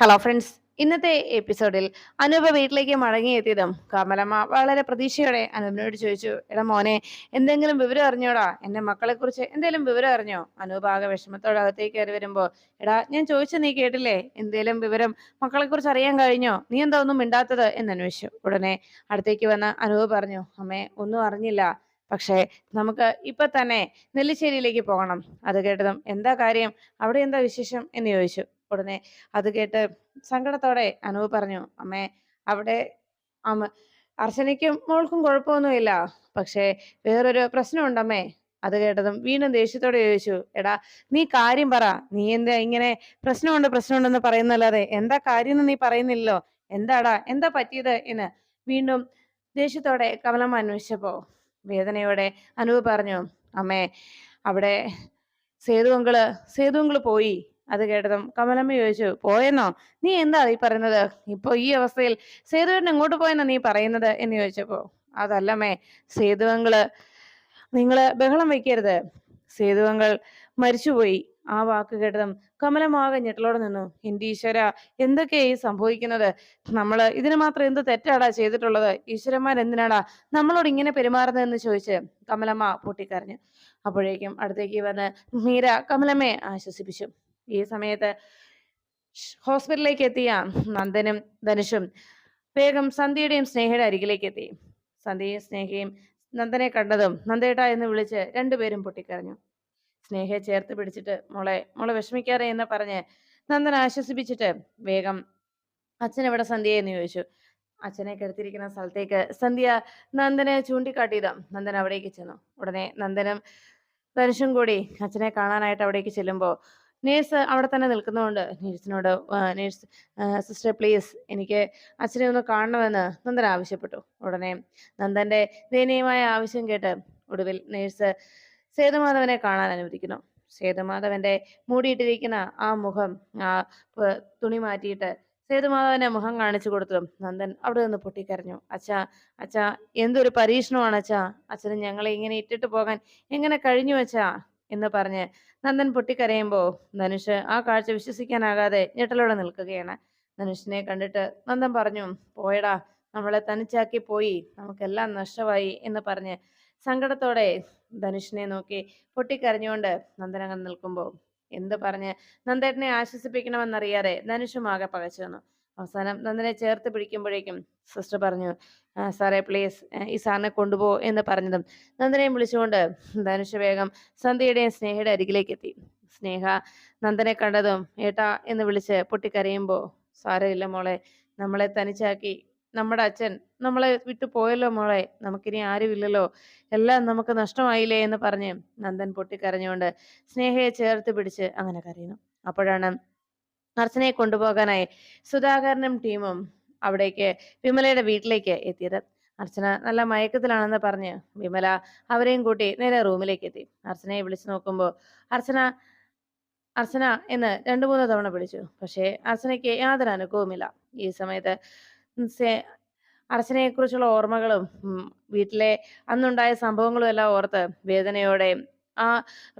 Hello friends ഇന്നത്തെ എപ്പിസോഡിൽ അനൂപ വീട്ടിലേക്ക് മടങ്ങിയെത്തിയതും കമലമ്മ വളരെ പ്രതീക്ഷയോടെ അനൂപിനോട് ചോദിച്ചു എടാ മോനെ എന്തെങ്കിലും വിവരം അറിഞ്ഞോടാ? എന്റെ മക്കളെ കുറിച്ച് എന്തെങ്കിലും വിവരം അറിഞ്ഞോ? അനൂപ് ആകെ വിഷമത്തോടെ അകത്തേക്ക് കയറി വരുമ്പോ എടാ ഞാൻ ചോദിച്ച നീ കേട്ടില്ലേ? എന്തെങ്കിലും വിവരം മക്കളെ കുറിച്ച് അറിയാൻ കഴിഞ്ഞോ? നീ എന്താ ഒന്നും മിണ്ടാത്തത്? എന്ന് അന്വേഷിച്ചു. ഉടനെ അടുത്തേക്ക് വന്ന അനൂപ് പറഞ്ഞു അമ്മേ ഒന്നും അറിഞ്ഞില്ല. പക്ഷേ നമുക്ക് ഇപ്പൊ തന്നെ നെല്ലിശ്ശേരിയിലേക്ക് പോകണം. അത് കേട്ടതും എന്താ കാര്യം? അവിടെ എന്താ വിശേഷം? എന്ന് ചോദിച്ചു. ഉടനെ അത് കേട്ട് സങ്കടത്തോടെ അനുവ് പറഞ്ഞു അമ്മേ അവിടെ അമ്മ അർച്ചനയ്ക്കും മോൾക്കും കുഴപ്പമൊന്നുമില്ല. പക്ഷേ വേറൊരു പ്രശ്നമുണ്ടമ്മേ. അത് കേട്ടതും വീണ്ടും ദേഷ്യത്തോടെ ചോദിച്ചു എടാ നീ കാര്യം പറ. നീ എന്താ ഇങ്ങനെ പ്രശ്നമുണ്ട് പ്രശ്നമുണ്ടെന്ന് പറയുന്നല്ലാതെ? എന്താ കാര്യം എന്ന് നീ പറയുന്നില്ലല്ലോ? എന്താടാ? എന്താ പറ്റിയത്? എന്ന് വീണ്ടും ദേഷ്യത്തോടെ കമലമ്മ അന്വേഷിച്ചപ്പോ വേദനയോടെ അനുവ് പറഞ്ഞു അമ്മേ അവിടെ സേതുവങ്കൾ സേതുവങ്കൾ പോയി. അത് കേട്ടതും കമലമ്മ ചോദിച്ചു പോയെന്നോ? നീ എന്താ ഈ പറയുന്നത്? ഇപ്പൊ ഈ അവസ്ഥയിൽ സേതുവേട്ടൻ എങ്ങോട്ട് പോയെന്നാ നീ പറയുന്നത്? എന്ന് ചോദിച്ചപ്പോ അതല്ലമ്മേ സേതുവങ്ങൾ നിങ്ങൾ ബഹളം വെക്കരുത്. സേതുവങ്ങൾ മരിച്ചുപോയി. ആ വാക്ക് കേട്ടതും കമലമാകെ ഞെട്ടലോടെ നിന്നു. എന്റെ ഈശ്വര എന്തൊക്കെയാ ഈ സംഭവിക്കുന്നത്? നമ്മൾ ഇതിന് മാത്രം എന്ത് തെറ്റാടാ ചെയ്തിട്ടുള്ളത്? ഈശ്വരന്മാർ എന്തിനാടാ നമ്മളോട് ഇങ്ങനെ പെരുമാറുന്നതെന്ന് ചോദിച്ച് കമലമ്മ പൊട്ടിക്കരഞ്ഞു. അപ്പോഴേക്കും അടുത്തേക്ക് വന്ന് മീര കമലമ്മയെ ആശ്വസിപ്പിച്ചു. ഈ സമയത്ത് ഹോസ്പിറ്റലിലേക്ക് എത്തിയ നന്ദനും ധനുഷും വേഗം സന്ധ്യയുടെയും സ്നേഹയുടെ അരികിലേക്ക് എത്തി സന്ധ്യയും സ്നേഹയും നന്ദനെ കണ്ടതും നന്ദേട്ട എന്ന് വിളിച്ച് രണ്ടുപേരും പൊട്ടിക്കരഞ്ഞു. സ്നേഹയെ ചേർത്ത് പിടിച്ചിട്ട് മോളെ മോളെ വിഷമിക്കാതെ എന്ന് പറഞ്ഞ് നന്ദൻ ആശ്വസിപ്പിച്ചിട്ട് വേഗം അച്ഛനെവിടെ സന്ധ്യ എന്ന് ചോദിച്ചു. അച്ഛനെ കിടത്തിയിരിക്കുന്ന സ്ഥലത്തേക്ക് സന്ധ്യ നന്ദനെ ചൂണ്ടിക്കാട്ടിയതാ നന്ദൻ അവിടേക്ക് ചെന്നു. ഉടനെ നന്ദനും ധനുഷും കൂടി അച്ഛനെ കാണാനായിട്ട് അവിടേക്ക് ചെല്ലുമ്പോൾ നേഴ്സ് അവിടെ തന്നെ നിൽക്കുന്നതുകൊണ്ട് നേഴ്സിനോട് നേഴ്സ് സിസ്റ്റർ പ്ലീസ് എനിക്ക് അച്ഛനെ ഒന്ന് കാണണമെന്ന് നന്ദൻ ആവശ്യപ്പെട്ടു. ഉടനെ നന്ദന്റെ ദയനീയമായ ആവശ്യം കേട്ട് ഒടുവിൽ നേഴ്സ് സേതുമാധവനെ കാണാൻ അനുവദിക്കുന്നു. സേതുമാധവന്റെ മൂടിയിട്ടിരിക്കുന്ന ആ മുഖം ആ തുണി മാറ്റിയിട്ട് സേതുമാധവനെ മുഖം കാണിച്ചു കൊടുത്തതും നന്ദൻ അവിടെ നിന്ന് പൊട്ടിക്കരഞ്ഞു. അച്ഛാ അച്ഛാ എന്തൊരു പരീക്ഷണമാണ് അച്ഛാ? അച്ഛന് ഞങ്ങളെ ഇങ്ങനെ ഇട്ടിട്ട് പോകാൻ എങ്ങനെ കഴിഞ്ഞു അച്ഛാ? എന്ന് പറഞ്ഞ് നന്ദൻ പൊട്ടിക്കരയുമ്പോ ധനുഷ് ആ കാഴ്ച വിശ്വസിക്കാനാകാതെ ഞെട്ടലോടെ നിൽക്കുകയാണ്. ധനുഷിനെ കണ്ടിട്ട് നന്ദൻ പറഞ്ഞു പോയടാ നമ്മളെ തനിച്ചാക്കി പോയി നമുക്കെല്ലാം നഷ്ടമായി എന്ന് പറഞ്ഞ് സങ്കടത്തോടെ ധനുഷിനെ നോക്കി പൊട്ടിക്കരഞ്ഞുകൊണ്ട് നന്ദനങ്ങൾ നിൽക്കുമ്പോൾ എന്ത് പറഞ്ഞ് നന്ദേട്ടനെ ആശ്വസിപ്പിക്കണമെന്നറിയാതെ ധനുഷും ആകെ പകച്ചു വന്നു അവസാനം നന്ദനെ ചേർത്ത് പിടിക്കുമ്പോഴേക്കും സിസ്റ്റർ പറഞ്ഞു "ആ, സാറേ പ്ലീസ് ഈ സാറിനെ കൊണ്ടുപോ എന്ന് പറഞ്ഞതും നന്ദനെയും വിളിച്ചുകൊണ്ട് ധനുഷ വേഗം സന്ധ്യയുടെയും സ്നേഹയുടെ അരികിലേക്ക് എത്തി. സ്നേഹ നന്ദനെ കണ്ടതും ഏട്ടാ എന്ന് വിളിച്ച് പൊട്ടിക്കരയുമ്പോ സാരമില്ല മോളെ നമ്മളെ തനിച്ചാക്കി നമ്മുടെ അച്ഛൻ നമ്മളെ വിട്ടു പോയല്ലോ മോളെ നമുക്കിനി ആരുമില്ലല്ലോ എല്ലാം നമുക്ക് നഷ്ടമായില്ലേ എന്ന് പറഞ്ഞ് നന്ദൻ പൊട്ടിക്കരഞ്ഞുകൊണ്ട് സ്നേഹയെ ചേർത്ത് പിടിച്ച് അങ്ങനെ കരയുന്നു. അപ്പോഴാണ് അർച്ചനയെ കൊണ്ടുപോകാനായി സുധാകരനും ടീമും അവിടേക്ക് വിമലയുടെ വീട്ടിലേക്ക് എത്തിയത്. അർച്ചന നല്ല മയക്കത്തിലാണെന്ന് പറഞ്ഞ് വിമല അവരെയും കൂട്ടി നേരെ റൂമിലേക്ക് എത്തി. അർച്ചനയെ വിളിച്ചു നോക്കുമ്പോൾ അർച്ചന അർച്ചന എന്ന് രണ്ടു മൂന്ന് തവണ വിളിച്ചു. പക്ഷേ അർച്ചനയ്ക്ക് യാതൊരു അനുഭവമില്ല ഈ സമയത്ത് അർച്ചനയെ അർച്ചനയെക്കുറിച്ചുള്ള ഓർമ്മകളും വീട്ടിലെ അന്നുണ്ടായ സംഭവങ്ങളും എല്ലാം ഓർത്ത് വേദനയോടെ ആ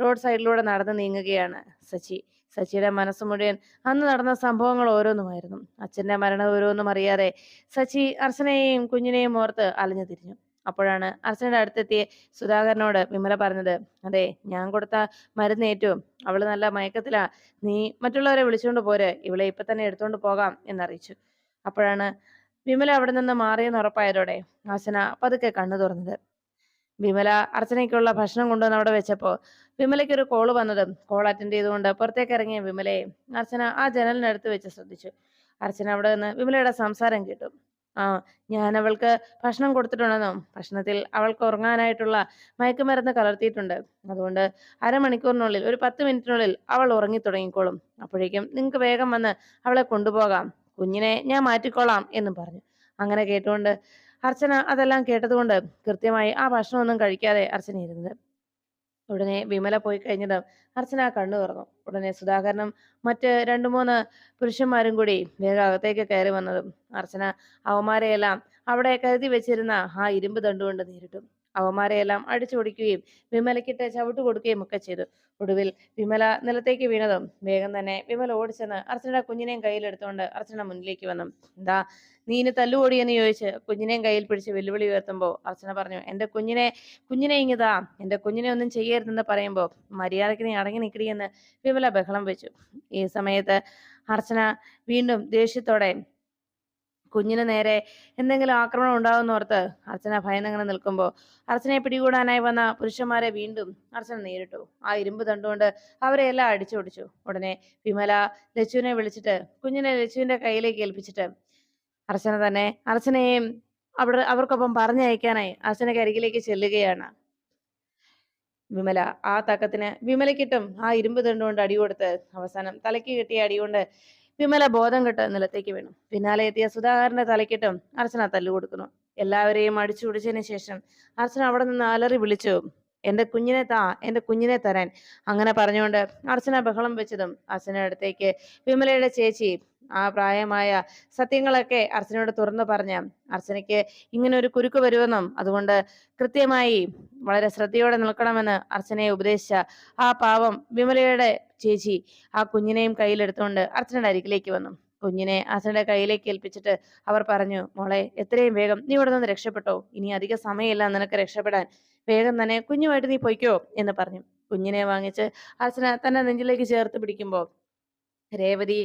റോഡ് സൈഡിലൂടെ നടന്ന് നീങ്ങുകയാണ് സച്ചി. സച്ചിയുടെ മനസ്സ് മുഴുവൻ അന്ന് നടന്ന സംഭവങ്ങൾ ഓരോന്നുമായിരുന്നു. അച്ഛന്റെ മരണം ഓരോന്നും അറിയാതെ സച്ചി അർച്ചനയെയും കുഞ്ഞിനെയും ഓർത്ത് അലഞ്ഞു തിരിഞ്ഞു. അപ്പോഴാണ് അർച്ചനയുടെ അടുത്തെത്തിയ സുധാകരനോട് വിമല പറഞ്ഞത് അതെ ഞാൻ കൊടുത്ത മരുന്നേറ്റു അവൾ നല്ല മയക്കത്തിലാ. നീ മറ്റുള്ളവരെ വിളിച്ചുകൊണ്ട് പോരെ ഇവളെ ഇപ്പൊ തന്നെ എടുത്തുകൊണ്ട് പോകാം എന്നറിയിച്ചു. അപ്പോഴാണ് വിമല അവിടെ നിന്ന് മാറിയെന്ന് ഉറപ്പായതോടെ അർച്ചന പതുക്കെ കണ്ണു തുറന്നത്. വിമല അർച്ചനയ്ക്കുള്ള ഭക്ഷണം കൊണ്ടുവന്ന് അവിടെ വെച്ചപ്പോ വിമലയ്ക്ക് ഒരു കോൾ വന്നത്. കോൾ അറ്റൻഡ് ചെയ്തുകൊണ്ട് പുറത്തേക്ക് ഇറങ്ങിയ വിമലയെ അർച്ചന ആ ജനലിനടുത്ത് വെച്ച് ശ്രദ്ധിച്ചു. അർച്ചന അവിടെ നിന്ന് വിമലയുടെ സംസാരം കേട്ടു. ആ ഞാൻ അവൾക്ക് ഭക്ഷണം കൊടുത്തിട്ടുണ്ടെന്നും ഭക്ഷണത്തിൽ അവൾക്ക് ഉറങ്ങാനായിട്ടുള്ള മയക്കുമരുന്ന് കലർത്തിയിട്ടുണ്ട്. അതുകൊണ്ട് അരമണിക്കൂറിനുള്ളിൽ ഒരു പത്ത് മിനിറ്റിനുള്ളിൽ അവൾ ഉറങ്ങി തുടങ്ങിക്കോളും അപ്പോഴേക്കും നിങ്ങൾക്ക് വേഗം വന്ന് അവളെ കൊണ്ടുപോകാം. കുഞ്ഞിനെ ഞാൻ മാറ്റിക്കോളാം എന്നും പറഞ്ഞു. അങ്ങനെ കേട്ടുകൊണ്ട് അർച്ചന അതെല്ലാം കേട്ടതുകൊണ്ട് കൃത്യമായി ആ ഭക്ഷണമൊന്നും കഴിക്കാതെ അർച്ചന ഇരുന്നത്. ഉടനെ വിമല പോയി കഴിഞ്ഞത് അർച്ചന കണ്ണു തുറന്നു. ഉടനെ സുധാകരനും മറ്റ് രണ്ടു മൂന്ന് പുരുഷന്മാരും കൂടി വേഗം അകത്തേക്ക് കയറി വന്നതും അർച്ചന അവന്മാരെയെല്ലാം അവിടെ കരുതി വെച്ചിരുന്ന ആ ഇരുമ്പ് ദണ്ടുകൊണ്ട് നേരിട്ടു. അവന്മാരെയെല്ലാം അടിച്ചോടിക്കുകയും വിമലക്കിട്ട് ചവിട്ട് കൊടുക്കുകയും ഒക്കെ ചെയ്തു. ഒടുവിൽ വിമല നിലത്തേക്ക് വീണതും. വേഗം തന്നെ വിമല ഓടിച്ചെന്ന് അർച്ചനയുടെ കുഞ്ഞിനെയും കയ്യിലെടുത്തുകൊണ്ട് അർച്ചന മുന്നിലേക്ക് വന്നു. എന്താ നീ ഇനി തല്ലുകൂടിയെന്ന് ചോദിച്ച് കുഞ്ഞിനെയും കയ്യിൽ പിടിച്ച് വെല്ലുവിളി ഉയർത്തുമ്പോൾ അർച്ചന പറഞ്ഞു എന്റെ കുഞ്ഞിനെ കുഞ്ഞിനെ ഇങ്ങിതാ എന്റെ കുഞ്ഞിനെ ഒന്നും ചെയ്യരുതെന്ന് പറയുമ്പോൾ മര്യാദയ്ക്ക് നീ അടങ്ങി നിൽക്കടിയെന്ന് വിമല ബഹളം വെച്ചു. ഈ സമയത്ത് അർച്ചന വീണ്ടും ദേഷ്യത്തോടെ കുഞ്ഞിന് നേരെ എന്തെങ്കിലും ആക്രമണം ഉണ്ടാവുമെന്നോർത്ത് അർച്ചന ഭയന്നങ്ങനെ നിൽക്കുമ്പോൾ അർച്ചനയെ പിടികൂടാനായി വന്ന പുരുഷന്മാരെ വീണ്ടും അർച്ചന നേരിട്ടു. ആ ഇരുമ്പ് തണ്ടുകൊണ്ട് അവരെ എല്ലാം അടിച്ചോടിച്ചു. ഉടനെ വിമല ലച്ചുവിനെ വിളിച്ചിട്ട് കുഞ്ഞിനെ ലച്ചുവിന്റെ കയ്യിലേക്ക് ഏൽപ്പിച്ചിട്ട് അർച്ചന തന്നെ അർച്ചനയെയും അവിടെ അവർക്കൊപ്പം പറഞ്ഞയക്കാനായി അർച്ചനയ്ക്ക് അരികിലേക്ക് ചെല്ലുകയാണ്. വിമല ആ തക്കത്തിന് വിമലക്കിട്ടും ആ ഇരുമ്പ് തണ്ടുകൊണ്ട് അടി കൊടുത്ത് അവസാനം തലയ്ക്ക് കിട്ടിയ അടികൊണ്ട് വിമല ബോധം കെട്ട് നിലത്തേക്ക് വീണു. പിന്നാലെ എത്തിയ സുധാകരന്റെ തലക്കിട്ടും അർച്ചന തല്ലു കൊടുക്കുന്നു എല്ലാവരെയും അടിച്ചു പിടിച്ചതിന് ശേഷം അർച്ചന അവിടെ നിന്ന് അലറി വിളിച്ചു എന്റെ കുഞ്ഞിനെ താ എന്റെ കുഞ്ഞിനെ തരാൻ. അങ്ങനെ പറഞ്ഞുകൊണ്ട് അർച്ചന ബഹളം വെച്ചതും അർച്ചന അടുത്തേക്ക് വിമലയുടെ ചേച്ചി ആ പ്രായമായ സത്യങ്ങളൊക്കെ അർച്ചനയോട് തുറന്നു പറഞ്ഞ അർച്ചനയ്ക്ക് ഇങ്ങനെ ഒരു കുരുക്ക് വരുമെന്നും അതുകൊണ്ട് കൃത്യമായി വളരെ ശ്രദ്ധയോടെ നിൽക്കണമെന്ന് അർച്ചനയെ ഉപദേശിച്ച ആ പാവം വിമലയുടെ ചേച്ചി ആ കുഞ്ഞിനെയും കയ്യിലെടുത്തുകൊണ്ട് അർച്ചനയുടെ അരികിലേക്ക് വന്നു. കുഞ്ഞിനെ അർച്ചനയുടെ കയ്യിലേക്ക് ഏൽപ്പിച്ചിട്ട് അവർ പറഞ്ഞു മോളെ എത്രയും വേഗം നീ ഇവിടെ നിന്ന് രക്ഷപ്പെട്ടോ. ഇനി അധിക സമയമില്ല നിനക്ക് രക്ഷപ്പെടാൻ. വേഗം തന്നെ കുഞ്ഞുമായിട്ട് നീ പൊയ്ക്കോ എന്ന് പറഞ്ഞു. കുഞ്ഞിനെ വാങ്ങിച്ച് അർച്ചന തന്റെ നെഞ്ചിലേക്ക് ചേർത്ത് പിടിക്കുമ്പോൾ രേവതി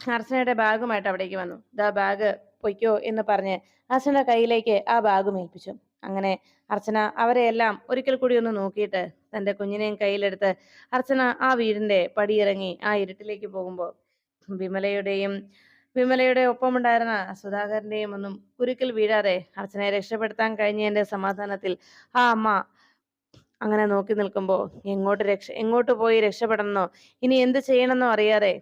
അർച്ചനയുടെ ബാഗുമായിട്ട് അവിടേക്ക് വന്നു. ദാ ബാഗ് പൊയ്ക്കോ എന്ന് പറഞ്ഞ് അർച്ചനയുടെ കയ്യിലേക്ക് ആ ബാഗും ഏൽപ്പിച്ചു. അങ്ങനെ അർച്ചന അവരെയെല്ലാം ഒരിക്കൽ കൂടി ഒന്ന് നോക്കിയിട്ട് തന്റെ കുഞ്ഞിനെയും കയ്യിലെടുത്ത് അർച്ചന ആ വീടിന്റെ പടിയിറങ്ങി ആ ഇരുട്ടിലേക്ക് പോകുമ്പോൾ വിമലയുടെയും വിമലയുടെ ഒപ്പമുണ്ടായിരുന്ന സുധാകരന്റെയും ഒന്നും കുരുക്കിൽ വീഴാതെ അർച്ചനയെ രക്ഷപ്പെടുത്താൻ കഴിഞ്ഞതിന്റെ സമാധാനത്തിൽ ആ അമ്മ അങ്ങനെ നോക്കി നിൽക്കുമ്പോൾ എങ്ങോട്ട് രക്ഷ എങ്ങോട്ട് പോയി രക്ഷപ്പെടണമെന്നോ ഇനി എന്ത് ചെയ്യണമെന്നോ അറിയാതെ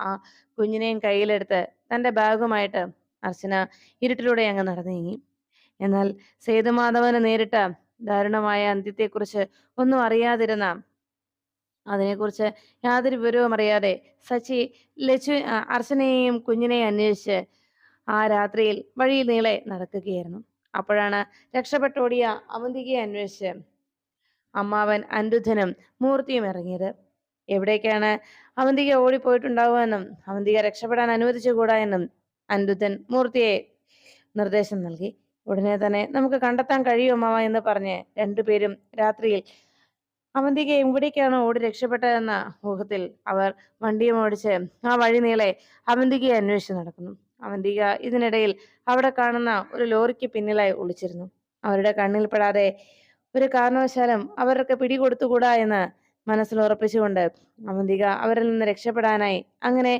ആ കുഞ്ഞിനെയും കയ്യിലെടുത്ത് തന്റെ ബാഗുമായിട്ട് അർച്ചന ഇരുട്ടിലൂടെ അങ്ങ് നടന്നു നീങ്ങി. എന്നാൽ സേതുമാധവന് നേരിട്ട ദാരുണമായ അന്ത്യത്തെക്കുറിച്ച് ഒന്നും അറിയാതിരുന്ന അതിനെക്കുറിച്ച് യാതൊരു വിവരവും അറിയാതെ സച്ചി ലച്ചു അർച്ചനയെയും കുഞ്ഞിനെയും അന്വേഷിച്ച് ആ രാത്രിയിൽ വഴിയിൽ നീളെ നടക്കുകയായിരുന്നു. അപ്പോഴാണ് രക്ഷപ്പെട്ടോടിയ അവന്തികയെ അന്വേഷിച്ച് അമ്മാവൻ അനിരുദ്ധനും മൂർത്തിയും ഇറങ്ങിയത്. എവിടേക്കാണ് അവന്തിക ഓടിപ്പോയിട്ടുണ്ടാവുമെന്നും അവന്തിക രക്ഷപ്പെടാൻ അനുവദിച്ചുകൂടാ എന്നും അനിരുദ്ധൻ മൂർത്തിയെ നിർദ്ദേശം നൽകി. ഉടനെ തന്നെ നമുക്ക് കണ്ടെത്താൻ കഴിയും അമ്മാവ എന്ന് പറഞ്ഞ് രണ്ടുപേരും രാത്രിയിൽ അവന്തിക എവിടേക്കാണ് ഓടി രക്ഷപ്പെട്ടതെന്ന ഊഹത്തിൽ അവർ വണ്ടിയും ഓടിച്ച് ആ വഴി നീളെ അവന്തികയെ അന്വേഷിച്ച് നടക്കുന്നു. അവന്തിക ഇതിനിടയിൽ അവിടെ കാണുന്ന ഒരു ലോറിക്ക് പിന്നിലായി ഒളിച്ചിരുന്നു. അവരുടെ കണ്ണിൽപ്പെടാതെ ഒരു കാരണവശാലും അവരൊക്കെ പിടികൊടുത്തുകൂടാ എന്ന് മനസ്സിൽ ഉറപ്പിച്ചുകൊണ്ട് അവന്തിക അവരിൽ നിന്ന് രക്ഷപ്പെടാനായി അങ്ങനെ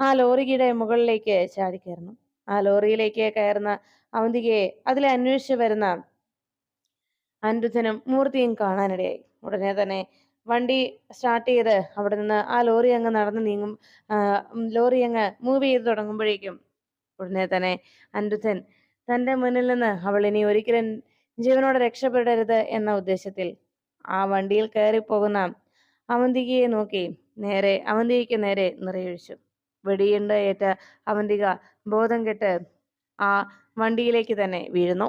ആ ലോറിയുടെ മുകളിലേക്ക് ചാടിക്കയറുന്നു. ആ ലോറിയിലേക്ക് കയറുന്ന അവന്തികയെ അതിലെ അന്വേഷിച്ചു വരുന്ന അനിരുദ്ധനും മൂർത്തിയും കാണാനിടയായി. ഉടനെ തന്നെ വണ്ടി സ്റ്റാർട്ട് ചെയ്ത് അവിടെ നിന്ന് ആ ലോറി അങ്ങ് നടന്നു നീങ്ങും ലോറി അങ്ങ് മൂവ് ചെയ്ത് തുടങ്ങുമ്പോഴേക്കും ഉടനെ തന്നെ അനിരുദ്ധൻ തന്റെ മുന്നിൽ നിന്ന് അവൾ ഇനി ഒരിക്കലും ജീവനോടെ രക്ഷപ്പെടരുത് എന്ന ഉദ്ദേശത്തിൽ ആ വണ്ടിയിൽ കയറി പോകുന്ന അവന്തികയെ നോക്കി. നേരെ അവന്തികയ്ക്ക് നേരെ നിറയൊഴിച്ചു. വെടിയുണ്ട ഏറ്റ അവന്തിക ബോധം കെട്ട് ആ വണ്ടിയിലേക്ക് തന്നെ വീഴുന്നു.